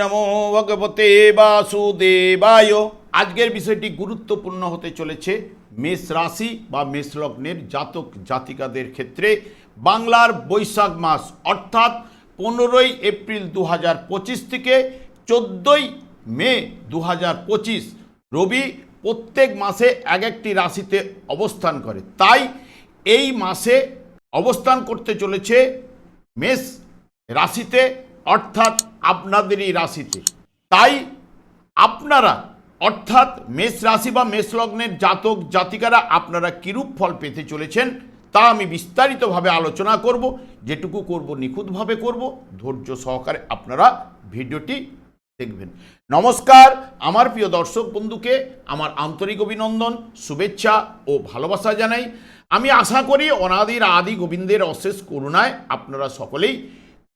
নমো ভগবতে বাসুদেবায়। আজকের বিষয়টি গুরুত্বপূর্ণ হতে চলেছে। মেষ রাশি বা মেষ লগ্নের জাতক জাতিকাদের ক্ষেত্রে বাংলার বৈশাখ মাস, অর্থাৎ পনেরোই এপ্রিল দু থেকে চোদ্দোই মে দু রবি প্রত্যেক মাসে এক একটি রাশিতে অবস্থান করে। তাই এই মাসে অবস্থান করতে চলেছে মেষ রাশিতে অর্থাৎ আপনাদেরই রাশিতে। তাই আপনারা, অর্থাৎ মেষ রাশি বা মেষ লগ্নের জাতক জাতিকারা আপনারা কিরূপ ফল পেতে চলেছেন, তা আমি বিস্তারিতভাবে আলোচনা করব, যেটুকু করব, নিখুঁতভাবে করব। ধৈর্য সহকারে আপনারা ভিডিওটি দেখবেন। নমস্কার, আমার প্রিয় দর্শক বন্ধুকে, আমার আন্তরিক অভিনন্দন, শুভেচ্ছা ও ভালোবাসা জানাই। আমি আশা করি অনাদির আদি গোবিন্দের অশেষ করুণায় আপনারা সকলেই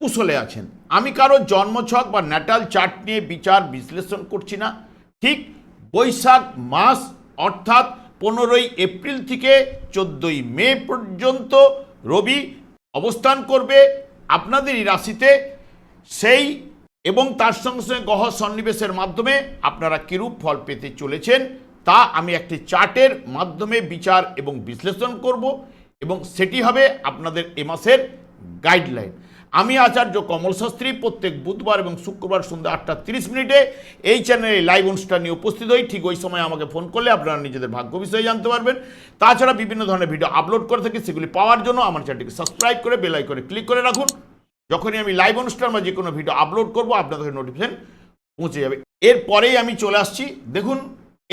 কুশলে আছেন। আমি কারও জন্মছক বা ন্যাটাল চার্ট নিয়ে বিচার বিশ্লেষণ করছি না। ঠিক বৈশাখ মাস, অর্থাৎ পনেরোই এপ্রিল থেকে চোদ্দোই মে পর্যন্ত রবি অবস্থান করবে আপনাদেরই রাশিতে। সেই এবং তার সঙ্গে সঙ্গে গহ সন্নিবেশের মাধ্যমে আপনারা কিরূপ ফল পেতে চলেছেন, তা আমি একটি চার্টের মাধ্যমে বিচার এবং বিশ্লেষণ করব এবং সেটি হবে আপনাদের এ মাসের গাইডলাইন। আমি আচার্য কমল শাস্ত্রী প্রত্যেক বুধবার এবং শুক্রবার সন্ধ্যা আটটা তিরিশ মিনিটে এই চ্যানেলে লাইভ অনুষ্ঠান নিয়ে উপস্থিত হই। ঠিক ওই সময় আমাকে ফোন করলে আপনারা নিজেদের ভাগ্য বিষয়ে জানতে পারবেন। তাছাড়া বিভিন্ন ধরনের ভিডিও আপলোড করে থাকি, সেগুলি পাওয়ার জন্য আমার চ্যানেলটিকে সাবস্ক্রাইব করে বেলাই করে ক্লিক করে রাখুন। যখনই আমি লাইভ অনুষ্ঠান বা যে কোনো ভিডিও আপলোড করব, আপনাদের নোটিফিকেশন পৌঁছে যাবে। এরপরেই আমি চলে আসছি। দেখুন,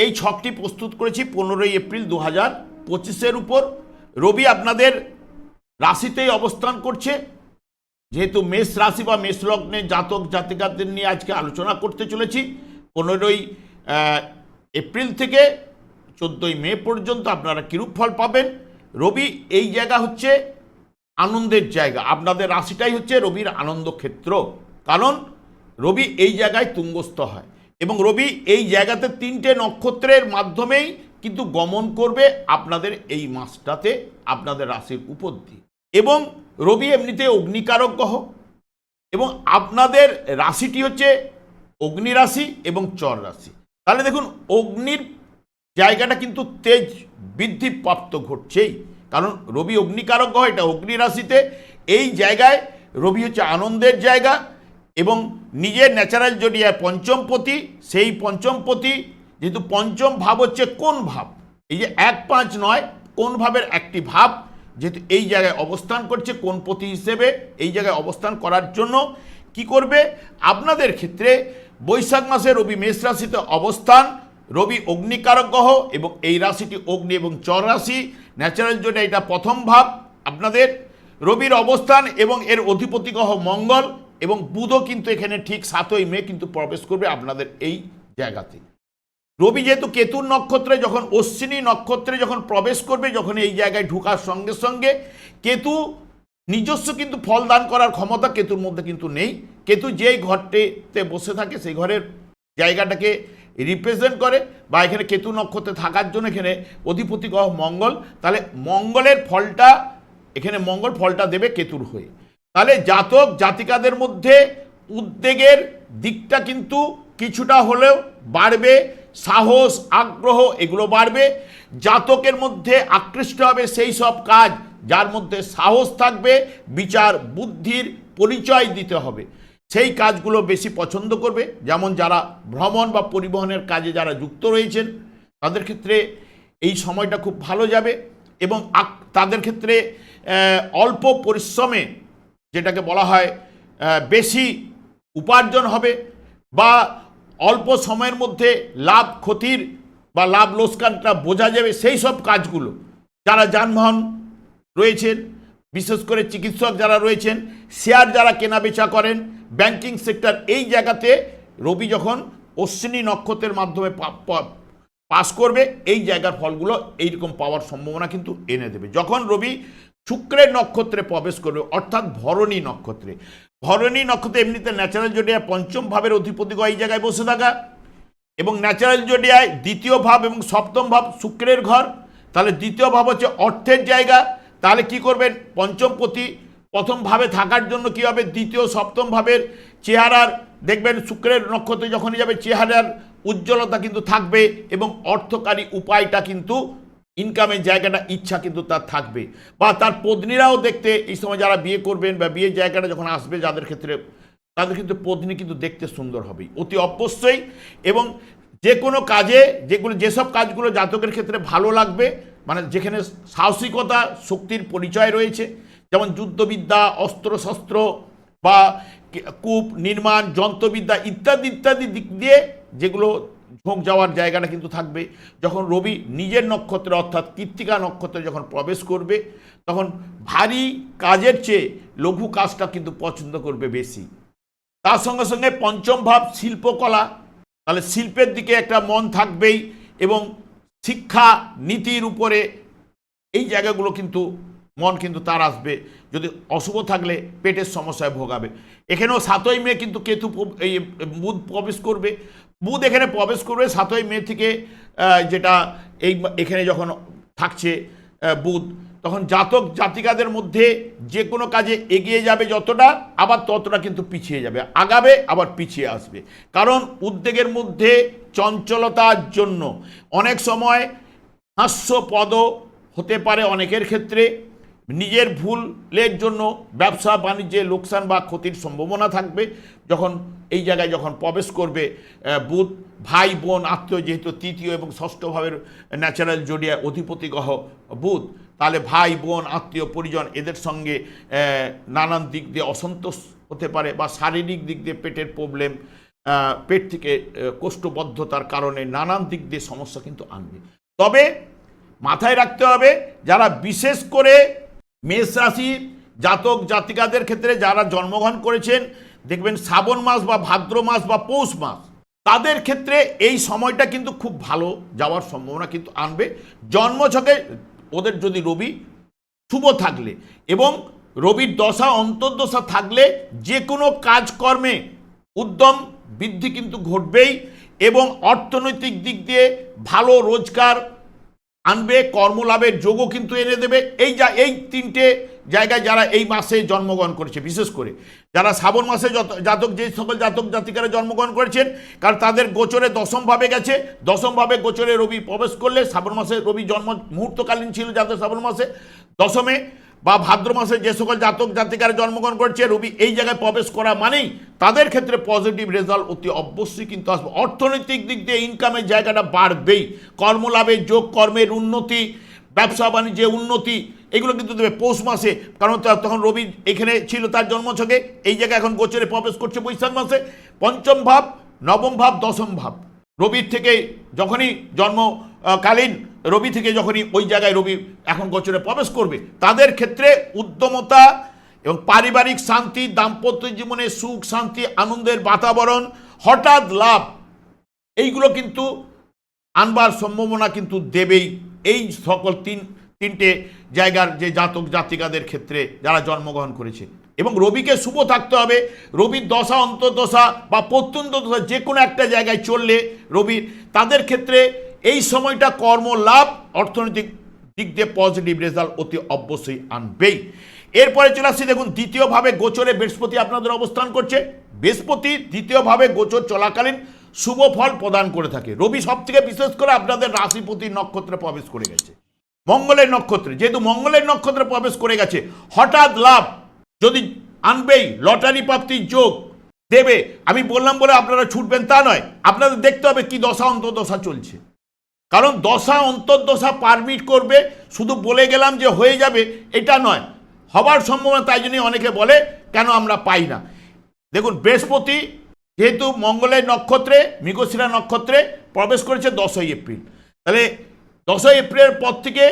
এই ছকটি প্রস্তুত করেছি পনেরোই এপ্রিল দু হাজার পঁচিশের উপর। রবি আপনাদের রাশিতেই অবস্থান করছে। যেহেতু মেষ রাশি বা মেষ লগ্নের জাতক জাতিকাদের নিয়ে আজকে আলোচনা করতে চলেছি, পনেরোই এপ্রিল থেকে চোদ্দোই মে পর্যন্ত আপনারা কিরূপ ফল পাবেন? রবি এই জায়গা হচ্ছে আনন্দের জায়গা। আপনাদের রাশিটাই হচ্ছে রবির আনন্দ ক্ষেত্র কারণ রবি এই জায়গায় তুঙ্গস্থ হয় এবং রবি এই জায়গাতে তিনটে নক্ষত্রের মাধ্যমেই কিন্তু গমন করবে আপনাদের এই মাসটাতে, আপনাদের রাশির উপর দিয়ে। এবং রবি এমনিতে অগ্নিকারক গ্রহ, এবং আপনাদের রাশিটি হচ্ছে অগ্নি রাশি এবং চর রাশি। তাহলে দেখুন, অগ্নির জায়গাটা কিন্তু তেজ বৃদ্ধি প্রাপ্ত ঘটছেই, কারণ রবি অগ্নিকারক গ্রহ, এটা অগ্নি রাশিতে, এই জায়গায় রবি হচ্ছে আনন্দের জায়গা, এবং নিজের ন্যাচারাল জডিয়ায় পঞ্চমপতি সেই পঞ্চমপতি যেহেতু পঞ্চম ভাব হচ্ছে কোন ভাব? এই যে এক পাঁচ নয়, কোন ভাবের একটি ভাব? যেহেতু এই জায়গায় অবস্থান করছে কোন পতি হিসেবে, এই জায়গায় অবস্থান করার জন্য কি করবে? আপনাদের ক্ষেত্রে বৈশাখ মাসে রবি মেষ রাশিতে অবস্থান, রবি অগ্নিকারক গ্রহ এবং এই রাশিটি অগ্নি এবং চর রাশি ন্যাচারাল জন্য এটা প্রথম ভাব আপনাদের। রবির অবস্থান এবং এর অধিপতি গ্রহ মঙ্গল এবং বুধও কিন্তু এখানে ঠিক সাতই মে কিন্তু প্রবেশ করবে আপনাদের এই জায়গাতে রবি যেহেতু কেতুর নক্ষত্রে, যখন অশ্বিনী নক্ষত্রে যখন প্রবেশ করবে, যখন এই জায়গায় ঢোকার সঙ্গে সঙ্গে কেতু নিজস্ব কিন্তু ফল দান করার ক্ষমতা কেতুর মধ্যে কিন্তু নেই। কেতু যেই ঘরটিতে বসে থাকে, সেই ঘরের জায়গাটাকে রিপ্রেজেন্ট করে বা এখানে কেতু নক্ষত্রে থাকার জন্য এখানে অধিপতি গ্রহ মঙ্গল। তাহলে মঙ্গলের ফলটা, এখানে মঙ্গল ফলটা দেবে কেতুর হয়ে। তাহলে জাতক জাতিকাদের মধ্যে উদ্বেগের দিকটা কিন্তু কিছুটা হলেও বাড়বে। সাহস, আগ্রহ, এগুলো বাড়বে। জাতকের মধ্যে আকৃষ্ট হবে সেই সব কাজ, যার মধ্যে সাহস থাকবে, বিচার, বুদ্ধির পরিচয় দিতে হবে। সেই কাজগুলো বেশি পছন্দ করবে। যেমন যারা ভ্রমণ বা পরিবহনের কাজে যারা যুক্ত রয়েছেন, তাদের ক্ষেত্রে এই সময়টা খুব ভালো যাবে এবং তাদের ক্ষেত্রে অল্প পরিশ্রমে যেটাকে বলা হয় বেশি উপার্জন হবে বা অল্প সময়ের মধ্যে লাভ ক্ষতির বা লাভ লোসকানটা বোঝা যাবে সেই সব কাজগুলো। যারা যানবাহন রয়েছেন, বিশেষ করে চিকিৎসক যারা রয়েছেন, শেয়ার যারা কেনাবেচা করেন ব্যাংকিং সেক্টর এই জায়গাতে রবি যখন অশ্বিনী নক্ষত্রের মাধ্যমে পাস করবে, এই জায়গার ফলগুলো এইরকম পাওয়ার সম্ভাবনা কিন্তু এনে দেবে। যখন রবি শুক্রের নক্ষত্রে প্রবেশ করবে, অর্থাৎ ভরণী নক্ষত্রে ভরণী নক্ষত্র এমনিতে ন্যাচারাল জোডিয়ায় পঞ্চম ভাবের অধিপতি এই জায়গায় বসে থাকা। এবং ন্যাচারাল জোডিয়ায় দ্বিতীয় ভাব এবং সপ্তম ভাব শুক্রের ঘর। তাহলে দ্বিতীয় ভাব হচ্ছে অর্থের জায়গা। তাহলে কি করবেন? পঞ্চমপতি প্রথম ভাবে থাকার জন্য কি হবে? দ্বিতীয়, সপ্তম ভাবের চেহারার দেখবেন শুক্রের নক্ষত্রে যখনই যাবে, চেহারার উজ্জ্বলতা কিন্তু থাকবে এবং অর্থকারী উপায়টা কিন্তু ইনকামের জায়গাটা ইচ্ছা কিন্তু তার থাকবে। বা তার পত্নীরাও দেখতে এই সময় যারা বিয়ে করবেন বা বিয়ের জায়গাটা যখন আসবে যাদের ক্ষেত্রে, তাদের কিন্তু পত্নী কিন্তু দেখতে সুন্দর হবেই অতি অবশ্যই। এবং যে কোনো কাজে, যেগুলো, যেসব কাজগুলো জাতকের ক্ষেত্রে ভালো লাগবে মানে যেখানে সাহসিকতা, শক্তির পরিচয় রয়েছে, যেমন যুদ্ধবিদ্যা, অস্ত্রশস্ত্র বা কূপ, নির্মাণ, যন্ত্রবিদ্যা ইত্যাদি ইত্যাদি দিক দিয়ে যেগুলো ঝোঁক যাওয়ার জায়গাটা কিন্তু থাকবে। যখন রবি নিজের নক্ষত্রে, অর্থাৎ কৃত্তিকা নক্ষত্রে যখন প্রবেশ করবে, তখন ভারী কাজের চেয়ে লঘু কাজটা কিন্তু পছন্দ করবে বেশি। তার সঙ্গে সঙ্গে পঞ্চম ভাব শিল্পকলা। তাহলে শিল্পের দিকে একটা মন থাকবেই এবং শিক্ষা নীতির উপরে এই জায়গাগুলো কিন্তু মন কিন্তু তার আসবে। যদি অশুভ থাকলে পেটের সমস্যায় ভোগাবে। এখানেও সাতই মে কিন্তু কেতু এই বুধ প্রবেশ করবে। বুধ এখানে প্রবেশ করবে, সাতই মে থেকে যেটা এই এখানে যখন থাকছে বুধ, তখন জাতক জাতিকাদের মধ্যে যে কোনো কাজে এগিয়ে যাবে যতটা, আবার ততটা কিন্তু পিছিয়ে যাবে। আগাবে, আবার পিছিয়ে আসবে। কারণ উদ্বেগের মধ্যে চঞ্চলতার জন্য অনেক সময় হাস্যপদ হতে পারে অনেকের ক্ষেত্রে নিজের ভুলের জন্য ব্যবসা বাণিজ্যে লোকসান বা ক্ষতির সম্ভাবনা থাকবে। যখন এই জায়গায় যখন প্রবেশ করবে বুধ ভাই বোন আত্মীয় যেহেতু তৃতীয় এবং ষষ্ঠ ভাবের ন্যাচারাল জড়িয়া অধিপতি গ্রহ বুধ তাহলে ভাই বোন, আত্মীয়, পরিজন এদের সঙ্গে নানান দিক দিয়ে অসন্তোষ হতে পারে বা শারীরিক দিক দিয়ে পেটের প্রবলেম পেট থেকে কোষ্ঠবদ্ধতার কারণে নানান দিক দিয়ে সমস্যা কিন্তু আনবে। তবে মাথায় রাখতে হবে, যারা বিশেষ করে মেষ রাশি জাতক জাতিকাদের ক্ষেত্রে যারা জন্মগ্রহণ করেছেন, দেখবেন শ্রাবণ মাস বা ভাদ্র মাস বা পৌষ মাস, তাদের ক্ষেত্রে এই সময়টা কিন্তু খুব ভালো যাওয়ার সম্ভাবনা কিন্তু আনবে। জন্মছকে ওদের যদি রবি শুভ থাকলে এবং রবির দশা, অন্তর্দশা থাকলে যে কোনো কাজকর্মে উদ্যম বৃদ্ধি কিন্তু ঘটবেই এবং অর্থনৈতিক দিক দিয়ে ভালো রোজগার আনবে কর্মলাভের যোগও কিন্তু এনে দেবে। এই যা, এই তিনটে জায়গায় যারা এই মাসে জন্মগ্রহণ করেছে, বিশেষ করে যারা শ্রাবণ মাসে জাতক, যে সকল জাতক জাতিকারা জন্মগ্রহণ করেছেন, কারণ তাদের গোচরে দশমভাবে গেছে। দশমভাবে গোচরে রবি প্রবেশ করলে, শ্রাবণ মাসে রবি জন্ম মুহূর্তকালীন ছিল যাদের শ্রাবণ মাসে। দশমে বা ভাদ্র মাসে যে সকল জাতক জাতিকারা জন্মগ্রহণ করছে, রবি এই জায়গায় প্রবেশ করা মানেই তাদের ক্ষেত্রে পজিটিভ রেজাল্ট অতি অবশ্যই কিন্তু আসবে। অর্থনৈতিক দিক দিয়ে ইনকামের জায়গাটা বাড়বেই। কর্মলাভের যোগ, কর্মের উন্নতি, ব্যবসা বাণিজ্যে উন্নতি, এগুলো কিন্তু দেবে পৌষ মাসে। কারণ তখন রবি এখানে ছিল তার জন্মছকে, এই জায়গায় এখন গোচরে প্রবেশ করছে বৈশাখ মাসে। পঞ্চম ভাব, নবম ভাব, দশম ভাব। রবির থেকে যখনই জন্মকালীন রবি থেকে যখনই ওই জায়গায় রবি এখন গোচরে প্রবেশ করবে, তাদের ক্ষেত্রে উদ্যমতা এবং পারিবারিক শান্তি, দাম্পত্য জীবনে সুখ, শান্তি, আনন্দের বাতাবরণ, হঠাৎ লাভ, এইগুলো কিন্তু আনবার সম্ভাবনা কিন্তু দেবেই। এই সকল তিন, তিনটে জায়গার যে জাতক জাতিকাদের ক্ষেত্রে যারা জন্মগ্রহণ করেছে। এবং রবিকে শুভ থাকতে হবে। রবির দশা, অন্তর্দশা বা প্রত্যন্ত দশা যে কোনো একটা জায়গায় চললে রবির তাদের ক্ষেত্রে এই সময়টা কর্ম লাভ অর্থনৈতিক দিক দিয়ে পজিটিভ রেজাল্ট অতি অবশ্যই আনবেই। এরপরে চলে আসছি দেখুন, দ্বিতীয়ভাবে গোচরে বৃহস্পতি আপনাদের অবস্থান করছে। বৃহস্পতি দ্বিতীয়ভাবে গোচর চলাকালীন শুভ ফল প্রদান করে থাকে। রবি সব থেকে বিশেষ করে আপনাদের রাশিপতি নক্ষত্রে প্রবেশ করে গেছে। মঙ্গলের নক্ষত্রে, যেহেতু মঙ্গলের নক্ষত্রে প্রবেশ করে গেছে, হঠাৎ লাভ যদি আনবেই, লটারি প্রাপ্তির যোগ দেবে। আমি বললাম বলে আপনারা ছুটবেন তা নয়। আপনাদের দেখতে হবে কি দশা, অন্তর্দশা চলছে। কারণ দশা, অন্তর্দশা পারমিট করবে। শুধু বলে গেলাম যে হয়ে যাবে, এটা নয়। হবার সম্ভাবনা তাই জন্যই অনেকে বলে, কেন আমরা পাই না? দেখুন, বৃহস্পতি যেহেতু মঙ্গলের নক্ষত্রে, মৃগশিরা নক্ষত্রে প্রবেশ করেছে দশই এপ্রিল। তাহলে দশই এপ্রিলের পর থেকে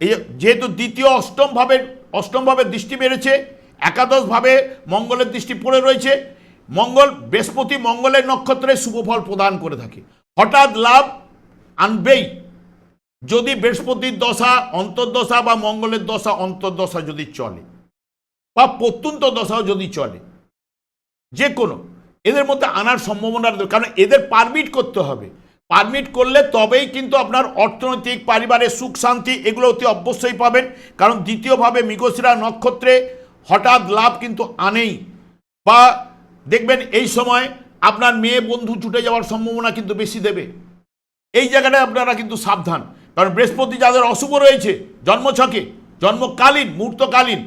এই যেহেতু দ্বিতীয় অষ্টমভাবে অষ্টমভাবে দৃষ্টি বেড়েছে একাদশভাবে মঙ্গলের দৃষ্টি পড়ে রয়েছে। মঙ্গল, বৃহস্পতি মঙ্গলের নক্ষত্রে শুভ ফল প্রদান করে থাকে। হঠাৎ লাভ আনবেই। যদি বৃহস্পতির দশা অন্তর্দশা বা মঙ্গলের দশা অন্তর্দশা যদি চলে বা প্রত্যন্ত দশাও যদি চলে যে কোনো এদের মধ্যে আনার সম্ভাবনা কারণ এদের পারমিট করতে হবে। পারমিট করলে তবেই কিন্তু আপনার অর্থনৈতিক, পারিবারিক সুখ, শান্তি এগুলো অতি অবশ্যই পাবেন। কারণ দ্বিতীয়ভাবে মৃগশিরা নক্ষত্রে হঠাৎ লাভ কিন্তু আনেই। বা দেখবেন এই সময় আপনার মেয়ে বন্ধু ছুটে যাওয়ার সম্ভাবনা কিন্তু বেশি দেবে। এই জায়গাটায় আপনারা কিন্তু সাবধান। কারণ বৃহস্পতি যাদের অশুভ রয়েছে, জন্মছকে, জন্মকালীন, মুহূর্তকালীন,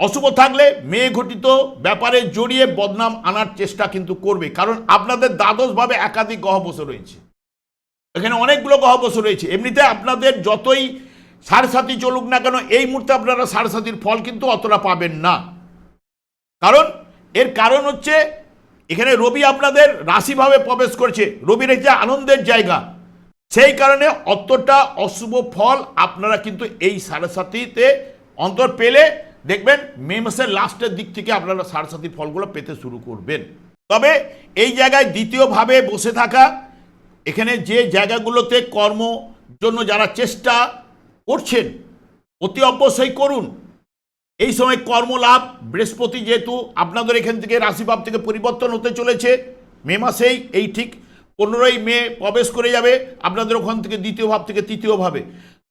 অশুভ থাকলে মেয়ে ঘটিত ব্যাপারে জড়িয়ে বদনাম আনার চেষ্টা কিন্তু করবে। কারণ আপনাদের দ্বাদশভাবে একাধিক গ্রহ বসে রয়েছে। এখানে অনেকগুলো গ্রহ বসে রয়েছে। এমনিতে আপনাদের যতই সাড়ে সাথী চলুক না কেন, এই মুহূর্তে আপনারা সাড়ে সাথীর ফল কিন্তু অতটা পাবেন না। কারণ, এর কারণ হচ্ছে, এখানে রবি আপনাদের রাশিভাবে প্রবেশ করছে। রবির একটি আনন্দের জায়গা সেই কারণে অতটা অশুভ ফল আপনারা কিন্তু এই সাড়ে সাথীতে অন্তর পেলে দেখবেন মে মাসের লাস্টের দিক থেকে আপনারা সাড়ে ফলগুলো পেতে শুরু করবেন। তবে এই জায়গায় দ্বিতীয়ভাবে বসে থাকা, এখানে যে জায়গাগুলোতে কর্ম জন্য যারা চেষ্টা করছেন, অতি অবশ্যই করুন। এই সময় কর্মলাভ, বৃহস্পতি যেহেতু আপনাদের এখান থেকে রাশিভাব থেকে পরিবর্তন হতে চলেছে, মে মাসেই এই ঠিক পনেরোই মে প্রবেশ করে যাবে, আপনাদের ওখান থেকে দ্বিতীয় ভাব থেকে তৃতীয় ভাবে।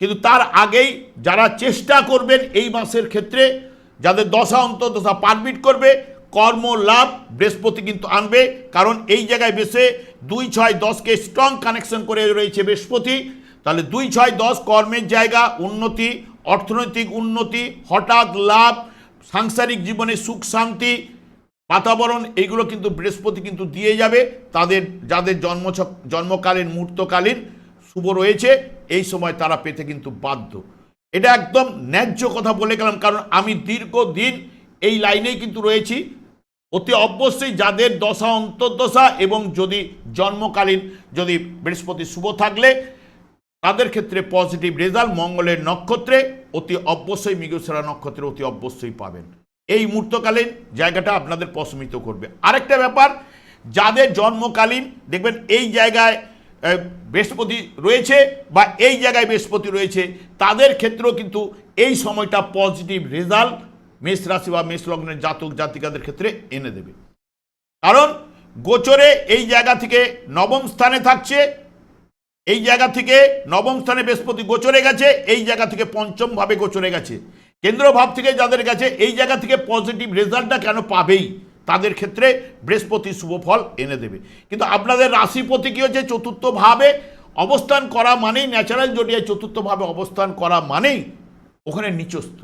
কিন্তু তার আগেই যারা চেষ্টা করবেন এই মাসের ক্ষেত্রে, যাদের দশা অন্তর্দশা পারমিট করবে, কর্ম লাভ বৃহস্পতি কিন্তু আনবে, কারণ এই জায়গায় বেশে দুই ছয় দশকে স্ট্রং কানেকশন করে রয়েছে বৃহস্পতি। তাহলে দুই ছয় দশ কর্মের জায়গা, উন্নতি, অর্থনৈতিক উন্নতি, হঠাৎ লাভ, সাংসারিক জীবনে সুখ শান্তি বাতাবরণ, এইগুলো কিন্তু বৃহস্পতি কিন্তু দিয়ে যাবে। তাদের, যাদের জন্ম জন্মকালীন, মুহূর্তকালীন শুভ রয়েছে, এই সময় তারা পেতে কিন্তু বাধ্য। এটা একদম ন্যায্য কথা বলে গেলাম, কারণ আমি দীর্ঘদিন এই লাইনেই কিন্তু রয়েছি। অতি অবশ্যই যাদের দশা, অন্তর্দশা এবং যদি জন্মকালীন, যদি বৃহস্পতি শুভ থাকলে, তাদের ক্ষেত্রে পজিটিভ রেজাল্ট, মঙ্গলের নক্ষত্রে অতি অবশ্যই মৃগশিরা নক্ষত্রে অতি অবশ্যই পাবেন। এই মুহূর্তকালীন জায়গাটা আপনাদের প্রশমিত করবে। আরেকটা ব্যাপার, যাদের জন্মকালীন, দেখবেন এই জায়গায় বৃহস্পতি রয়েছে বা এই জায়গায় বৃহস্পতি রয়েছে, তাদের ক্ষেত্রেও কিন্তু এই সময়টা পজিটিভ রেজাল্ট মেষ রাশি বা মেষ লগ্নের জাতক জাতিকাদের ক্ষেত্রে এনে দেবে। কারণ গোচরে এই জায়গা থেকে নবম স্থানে থাকছে, এই জায়গা থেকে নবম স্থানে বৃহস্পতি গোচরে গেছে, এই জায়গা থেকে পঞ্চমভাবে গোচরে গেছে। কেন্দ্র ভাব থেকে যাদের কাছে এই জায়গা থেকে পজিটিভ রেজাল্টটা কেন পাবেই, তাদের ক্ষেত্রে বৃহস্পতি শুভ ফল এনে দেবে। কিন্তু আপনাদের রাশিপতি কি হচ্ছে? চতুর্থ ভাবে অবস্থান করা মানেই ন্যাচারাল জডিয়ায় চতুর্থভাবে অবস্থান করা মানেই ওখানে নিচস্থ।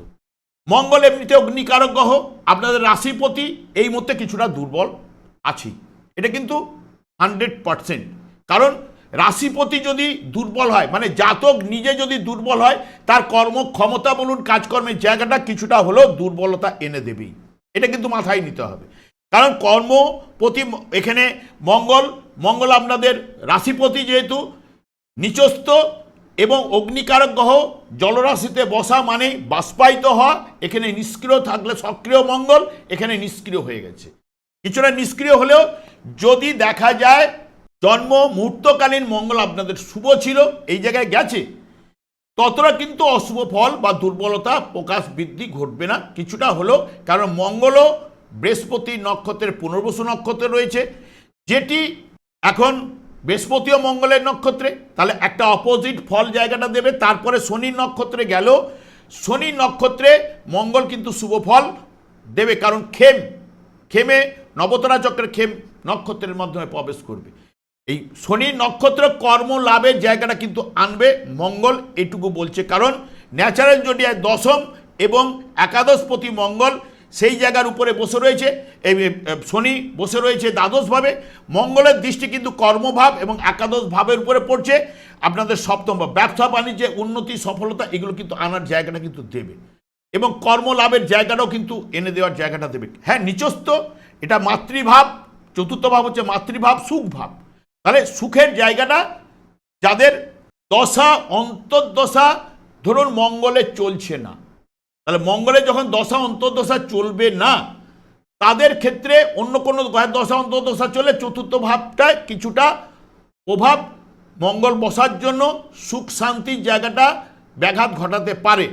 মঙ্গল এমনিতে অগ্নিকারক গ্রহ, আপনাদের রাশিপতি এই মুহূর্তে কিছুটা দুর্বল আছেই। এটা কিন্তু হান্ড্রেড পারসেন্ট কারণ রাশিপতি যদি দুর্বল হয় মানে জাতক নিজে যদি দুর্বল হয়, তার কর্ম ক্ষমতা বলুন, কাজকর্মের জায়গাটা কিছুটা হলেও দুর্বলতা এনে দেবেই। এটা কিন্তু মাথায় নিতে হবে। কারণ কর্মপতি এখানে মঙ্গল মঙ্গল আপনাদের রাশিপতি যেহেতু নিচস্থ এবং অগ্নিকারক গ্রহ, জলরাশিতে বসা মানে বাষ্পায়িত হওয়া, এখানে নিষ্ক্রিয় থাকলে সক্রিয় মঙ্গল, এখানে নিষ্ক্রিয় হয়ে গেছে। কিছুটা নিষ্ক্রিয় হলেও যদি দেখা যায় জন্ম মুহূর্তকালীন মঙ্গল আপনাদের শুভ ছিল, এই জায়গায় গেছে। ততটা কিন্তু অশুভ ফল বা দুর্বলতা প্রকাশ বৃদ্ধি ঘটবে না, কিছুটা হলেও, কারণ মঙ্গলও বৃহস্পতি নক্ষত্রের পুনর্বসু নক্ষত্রে রয়েছে। যেটি এখন বৃহস্পতি ও মঙ্গলের নক্ষত্রে, তাহলে একটা অপোজিট ফল জায়গাটা দেবে, তারপরে শনির নক্ষত্রে গেল। শনি নক্ষত্রে মঙ্গল কিন্তু শুভ ফল দেবে, কারণ খেম খেমে নবতরা চক্রের খেম নক্ষত্রের মাধ্যমে প্রবেশ করবে। এই শনি নক্ষত্র কর্ম লাভের জায়গাটা কিন্তু আনবে, মঙ্গল এটুকু বলছে। কারণ ন্যাচারাল জডিয়ায় দশম এবং একাদশপতি মঙ্গল সেই জায়গার উপরে বসে রয়েছে। এই শনি বসে রয়েছে দ্বাদশভাবে। মঙ্গলের দৃষ্টি কিন্তু কর্মভাব এবং একাদশ ভাবের উপরে পড়ছে। আপনাদের সপ্তম ভাব, ব্যবসা বাণিজ্যে উন্নতি, সফলতা, এগুলো কিন্তু আনার জায়গাটা কিন্তু দেবে। এবং কর্মলাভের জায়গাটাও কিন্তু এনে দেওয়ার জায়গাটা দেবে। হ্যাঁ নিচস্থ, এটা মাতৃভাব, চতুর্থ ভাব হচ্ছে মাতৃভাব সুখ ভাব তাহলে সুখের জায়গাটা যাদের দশা, অন্তর্দশা ধরুন মঙ্গলে চলছে না, তাহলে মঙ্গলে যখন দশা, অন্তর্দশা চলবে না, তাদের ক্ষেত্রে অন্য কোনো দশা, অন্তর্দশা চলে চতুর্থ ভাবটায় কিছুটা প্রভাব মঙ্গল বসার জন্য সুখ শান্তির জায়গাটা ব্যাঘাত ঘটাতে পারে।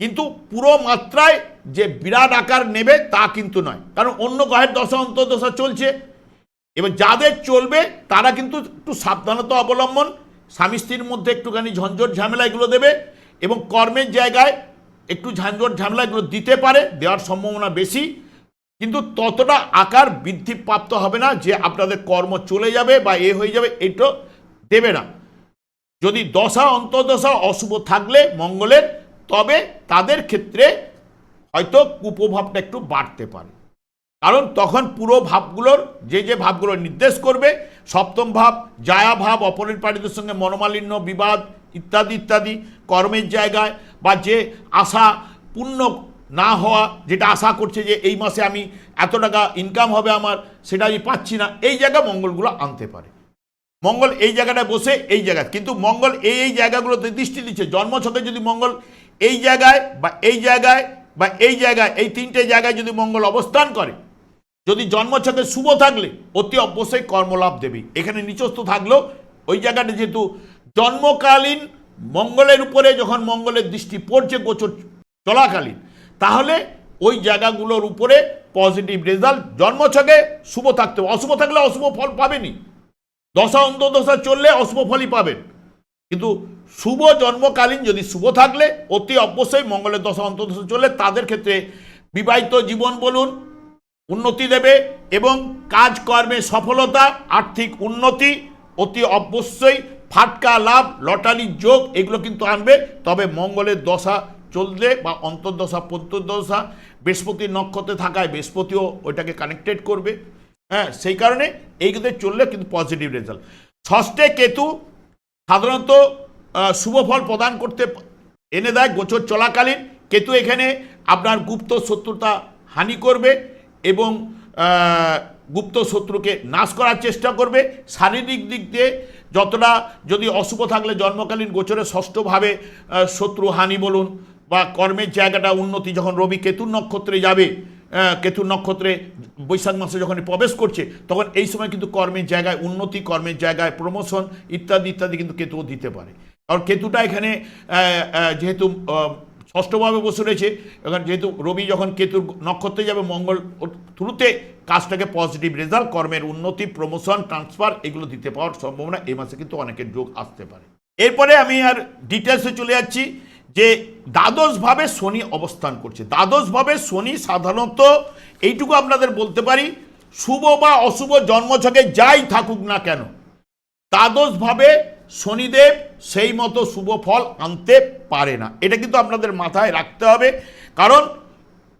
কিন্তু পুরো মাত্রায় যে বিরাট আকার নেবে তা কিন্তু নয়। কারণ অন্য গ্রহের দশা, অন্তর্দশা চলছে এবার যাদের চলবে, তারা কিন্তু একটু সাবধানতা অবলম্বন, স্বামী স্ত্রীর মধ্যে একটুখানি ঝঞ্ঝট ঝামেলা এগুলো দেবে এবং কর্মের জায়গায় একটু ঝাঞ্ঝট ঝামেলা এগুলো দিতে পারে, দেওয়ার সম্ভাবনা বেশি। কিন্তু ততটা আকার বৃদ্ধি প্রাপ্ত হবে না যে আপনাদের কর্ম চলে যাবে বা এ হয়ে যাবে, এটা দেবে না। যদি দশা, অন্তর্দশা অশুভ থাকলে মঙ্গলের, তবে তাদের ক্ষেত্রে হয়তো কুপ্রভাবটা একটু বাড়তে পারে। কারণ তখন পুরো ভাবগুলোর, যে যে ভাবগুলো নির্দেশ করবে, সপ্তম ভাব, জায়া ভাব, অপরের পার্টিদের সঙ্গে মনোমালিন্য, বিবাদ ইত্যাদি ইত্যাদি, কর্মের জায়গায়, বা যে আশা পূর্ণ না হওয়া, যেটা আশা করছে যে এই মাসে আমি এত টাকা ইনকাম হবে আমার, সেটা আমি পাচ্ছি না, এই জায়গা মঙ্গলগুলো আনতে পারে। মঙ্গল এই জায়গাটায় বসে এই জায়গায় কিন্তু মঙ্গল এই এই জায়গাগুলোতে দৃষ্টি দিচ্ছে। জন্মছকে যদি মঙ্গল এই জায়গায়, বা এই জায়গায়, বা এই জায়গায়, এই তিনটে জায়গায় যদি মঙ্গল অবস্থান করে যদি জন্মছকে শুভ থাকলে, অতি অবশ্যই কর্মলাভ দেবে। এখানে নিচস্থ থাকলেও ওই জায়গাটা যেহেতু জন্মকালীন মঙ্গলের উপরে যখন মঙ্গলের দৃষ্টি পড়ছে গোচর চলাকালীন, তাহলে ওই জায়গাগুলোর উপরে পজিটিভ রেজাল্ট জন্মছকে শুভ থাকতে হবে। অশুভ থাকলে অশুভ ফল পাবেনি দশা অন্তর্দশা চললে অশুভ ফলই পাবেন। কিন্তু শুভ জন্মকালীন যদি শুভ থাকলে, অতি অবশ্যই মঙ্গলের দশা অন্তর্দশা চললে, তাদের ক্ষেত্রে বিবাহিত জীবন বলুন উন্নতি দেবে এবং কাজকর্মে সফলতা, আর্থিক উন্নতি অতি অবশ্যই। ফাটকা লাভ, লটারির যোগ, এগুলো কিন্তু আনবে। তবে মঙ্গলের দশা চললে বা অন্তর্দশা, প্রত্যর্দশা। বৃহস্পতির নক্ষত্রে থাকায় বৃহস্পতিও ওইটাকে কানেক্টেড করবে। হ্যাঁ সেই কারণে এইগুলো চললে কিন্তু পজিটিভ রেজাল্ট ষষ্ঠে কেতু সাধারণত শুভ ফল প্রদান করতে এনে দেয় গোচর চলাকালীন। কেতু এখানে আপনার গুপ্ত শত্রুতা হানি করবে। এবং গুপ্ত শত্রুকে নাশ করার চেষ্টা করবে। শারীরিক দিক দিয়ে যতটা যদি অশুভ থাকলে জন্মকালীন গোচরে ষষ্ঠভাবে শত্রু হানি বলুন বা কর্মের জায়গাটা উন্নতি যখন রবি কেতুর নক্ষত্রে যাবে কেতুর নক্ষত্রে বৈশাখ মাসে যখন প্রবেশ করছে, তখন এই সময় কিন্তু কর্মের জায়গায় উন্নতি, কর্মের জায়গায় প্রমোশন ইত্যাদি ইত্যাদি কিন্তু কেতুও দিতে পারে। কারণ কেতুটা এখানে যেহেতু ষষ্ঠভাবে বসে রয়েছে। এখন যেহেতু রবি যখন কেতুর নক্ষত্রে যাবে, মঙ্গল থ্রুতে কাজটাকে পজিটিভ রেজাল্ট কর্মের উন্নতি প্রমোশন ট্রান্সফার এগুলো দিতে পাওয়ার সম্ভাবনা এই মাসে কিন্তু অনেকের যোগ আসতে পারে। এরপরে আমি আর ডিটেলসে চলে যাচ্ছি যে দ্বাদশভাবে শনি অবস্থান করছে। দ্বাদশভাবে শনি সাধারণত এইটুকু আপনাদের বলতে পারি, শুভ বা অশুভ জন্মছকে যাই থাকুক না কেন, দ্বাদশভাবে শনিদেব সেই মতো শুভ ফল আনতে পারে না। এটা কিন্তু আপনাদের মাথায় রাখতে হবে। কারণ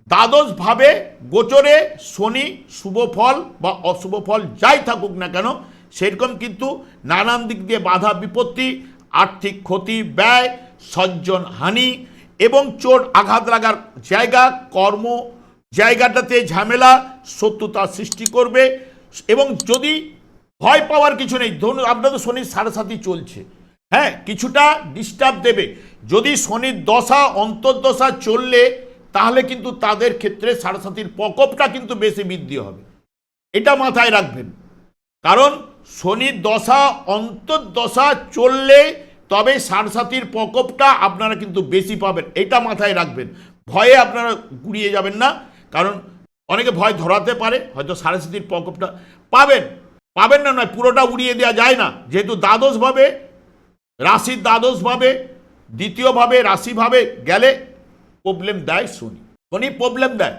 দ্বাদশভাবে গোচরে শনি শুভ ফল বা অশুভ ফল যাই থাকুক না কেন, সেরকম কিন্তু নানান দিক দিয়ে বাধা বিপত্তি, আর্থিক ক্ষতি, ব্যয়, সজ্জন হানি এবং চোট আঘাত লাগার জায়গা, কর্ম জায়গাটাতে ঝামেলা, শত্রুতা সৃষ্টি করবে এবং যদি ভয় পাওয়ার কিছু নেই। ধরুন আপনাদের শনির সাড়ে সাথী চলছে। হ্যাঁ কিছুটা ডিস্টার্ব দেবে। যদি শনির দশা, অন্তর্দশা চললে, তাহলে কিন্তু তাদের ক্ষেত্রে সাড়ে সাথীর প্রকোপটা কিন্তু বেশি বৃদ্ধি হবে। এটা মাথায় রাখবেন। কারণ, শনির দশা, অন্তর্দশা চললে তবে সারসাতির প্রকোপটা আপনারা কিন্তু বেশি পাবেন। এটা মাথায় রাখবেন। ভয়ে আপনারা গুড়িয়ে যাবেন না। কারণ, অনেকে ভয় ধরাতে পারে, হয়তো সারসাতির প্রকোপটা পাবেন। পাবেন না নয়, পুরোটা উড়িয়ে দেওয়া যায় না। যেহেতু দ্বাদশভাবে রাশির দ্বাদশভাবে দ্বিতীয়ভাবে রাশিভাবে গেলে প্রবলেম দেয় শনি। শনি প্রবলেম দেয়।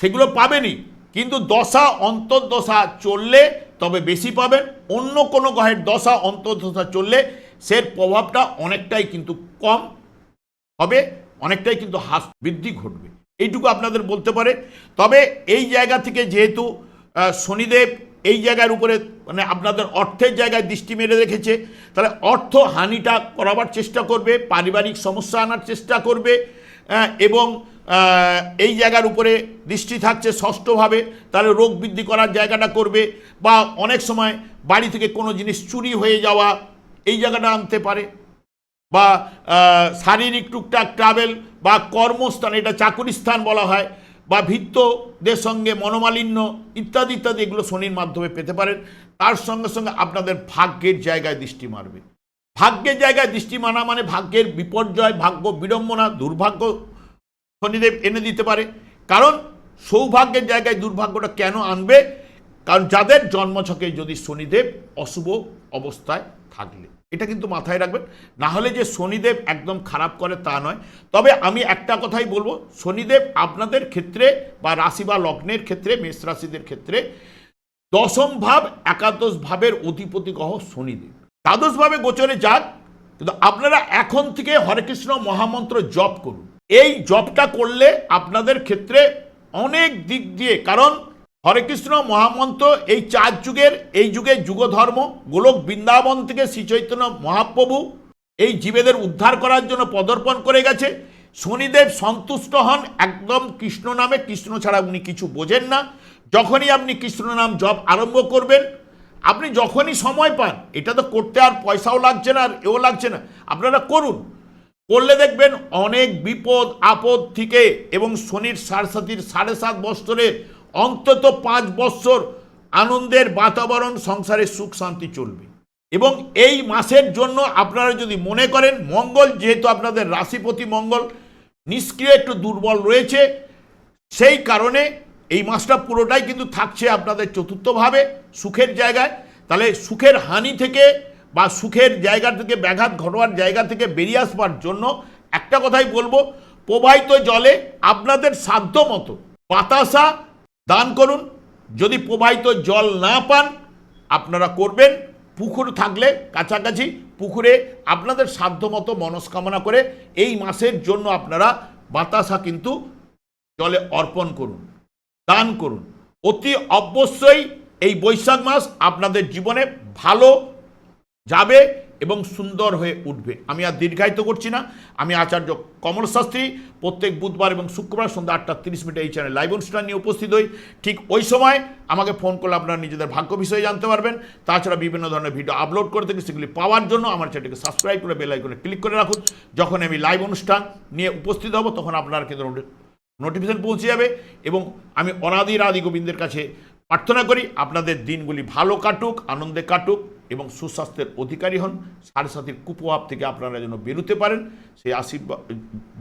সেগুলো পাবেনই কিন্তু দশা অন্তর্দশা চললে তবে বেশি পাবেন। অন্য কোনো গ্রহের দশা অন্তর্দশা চললে সের প্রভাবটা অনেকটাই কিন্তু কম হবে, অনেকটাই কিন্তু হ্রাস বৃদ্ধি ঘটবে। এইটুকু আপনাদের বলতে পারে। তবে এই জায়গা থেকে যেহেতু শনিদেব এই জায়গার উপরে মানে আপনাদের অর্থের জায়গায় দৃষ্টি মেরে রেখেছে, তাহলে অর্থ হানিটা করাবার চেষ্টা করবে, পারিবারিক সমস্যা আনার চেষ্টা করবে এবং এই জায়গার উপরে দৃষ্টি থাকছে ষষ্ঠভাবে, তাহলে রোগ বৃদ্ধি করার জায়গাটা করবে, বা অনেক সময় বাড়ি থেকে কোনো জিনিস চুরি হয়ে যাওয়া, এই জায়গাটা আনতে পারে, বা শারীরিক টুকটাক ট্রাভেল বা কর্মস্থান, এটা চাকুরি স্থান বলা হয় বা ভিত্তদের সঙ্গে মনোমালিন্য ইত্যাদি ইত্যাদি এগুলো শনির মাধ্যমে পেতে পারেন। তার সঙ্গে সঙ্গে আপনাদের ভাগ্যের জায়গায় দৃষ্টি মারবে। ভাগ্যের জায়গায় দৃষ্টি মানা মানে ভাগ্যের বিপর্যয়, ভাগ্য বিড়ম্বনা, দুর্ভাগ্য শনিদেব এনে দিতে পারে। কারণ সৌভাগ্যের জায়গায় দুর্ভাগ্যটা কেন আনবে? কারণ যাদের জন্মছকে যদি শনিদেব অশুভ অবস্থায় থাকলে। এটা কিন্তু মাথায় রাখবেন। না হলে যে শনিদেব একদম খারাপ করে তা নয়। তবে আমি একটা কথাই বলব, শনিদেব আপনাদের ক্ষেত্রে বা রাশি বা লগ্নের ক্ষেত্রে, মেষ রাশিদের ক্ষেত্রে, দশম ভাব, একাদশ ভাবের অধিপতি গ্রহ শনিদেব। দ্বাদশ ভাবে গোচরে যাক, কিন্তু আপনারা এখন থেকে হরে কৃষ্ণ মহামন্ত্র জপ করুন। এই জপটা করলে আপনাদের ক্ষেত্রে অনেক দিক দিয়ে, কারণ হরে কৃষ্ণ, মহামন্ত্র, এই চার যুগের, এই যুগের যুগধর্ম, গোলক বৃন্দাবন থেকে শ্রী চৈতন্য মহাপ্রভু এই জীবেদের উদ্ধার করার জন্য পদর্পণ করে গেছে। শনিদেব সন্তুষ্ট হন, একদম কৃষ্ণ নামে, কৃষ্ণ ছাড়া উনি কিছু বোঝেন না। যখনই আপনি কৃষ্ণ নাম জপ আরম্ভ করবেন, আপনি যখনই সময় পান, এটা তো করতে আর পয়সাও লাগছে না, আর এও লাগছে না। আপনারা করুন। করলে দেখবেন অনেক বিপদ, আপদ থেকে এবং শনির সারসাতির সাড়ে সাত বৎসরের অন্তত পাঁচ বৎসর আনন্দের বাতাবরণ, সংসারে সুখ, শান্তি চলবে। এবং এই মাসের জন্য আপনারা যদি মনে করেন, মঙ্গল যেহেতু আপনাদের রাশিপতি মঙ্গল, নিষ্ক্রিয় একটু দুর্বল রয়েছে, সেই কারণে এই মাসটা পুরোটাই কিন্তু থাকছে আপনাদের চতুর্থভাবে, সুখের জায়গায়। তাহলে সুখের হানি থেকে বা সুখের জায়গা থেকে ব্যাঘাত ঘটবার জায়গা থেকে বেরিয়ে আসবার জন্য একটা কথাই বলব, প্রবাহিত জলে আপনাদের সাধ্য মতো বাতাসা দান করুন। যদি প্রবাহিত জল না পান, আপনারা করবেন। পুকুর থাকলে কাছাকাছি পুকুরে আপনাদের সাধ্যমতো মনস্কামনা করে এই মাসের জন্য আপনারা বাতাসা কিন্তু জলে অর্পণ করুন, দান করুন। অতি অবশ্যই এই বৈশাখ মাস আপনাদের জীবনে ভালো যাবে। এবং সুন্দর হয়ে উঠবে। আমি আর দীর্ঘায়িত করছি না। আমি আচার্য কমল শাস্ত্রী, প্রত্যেক বুধবার এবং শুক্রবার সন্ধ্যা আটটা তিরিশ মিনিটে এই চ্যানেল লাইভ অনুষ্ঠান নিয়ে উপস্থিত হই। ঠিক ওই সময় আমাকে ফোন করলে আপনারা নিজেদের ভাগ্য বিষয়ে জানতে পারবেন। তাছাড়া বিভিন্ন ধরনের ভিডিও আপলোড করে থাকি, সেগুলি পাওয়ার জন্য আমার চ্যানেলকে সাবস্ক্রাইব করে বেল আইকনে ক্লিক করে রাখুন। যখন আমি লাইভ অনুষ্ঠান নিয়ে উপস্থিত হব, তখন আপনারা কিন্তু নোটিফিকেশন পৌঁছে যাবে এবং আমি অনাদির আদি গোবিন্দের কাছে প্রার্থনা করি, আপনাদের দিনগুলি ভালো কাটুক, আনন্দে কাটুক। এবং সুস্বাস্থ্যের অধিকারী হন। সাড়ে সাতির কুপ্রভাব থেকে আপনারা যেন বেরোতে পারেন, সেই আশীর্বাদ,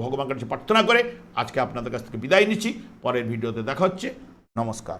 ভগবানের কাছে প্রার্থনা করে আজকে আপনাদের কাছ থেকে বিদায় নিচ্ছি। পরের ভিডিওতে দেখা হচ্ছে। নমস্কার।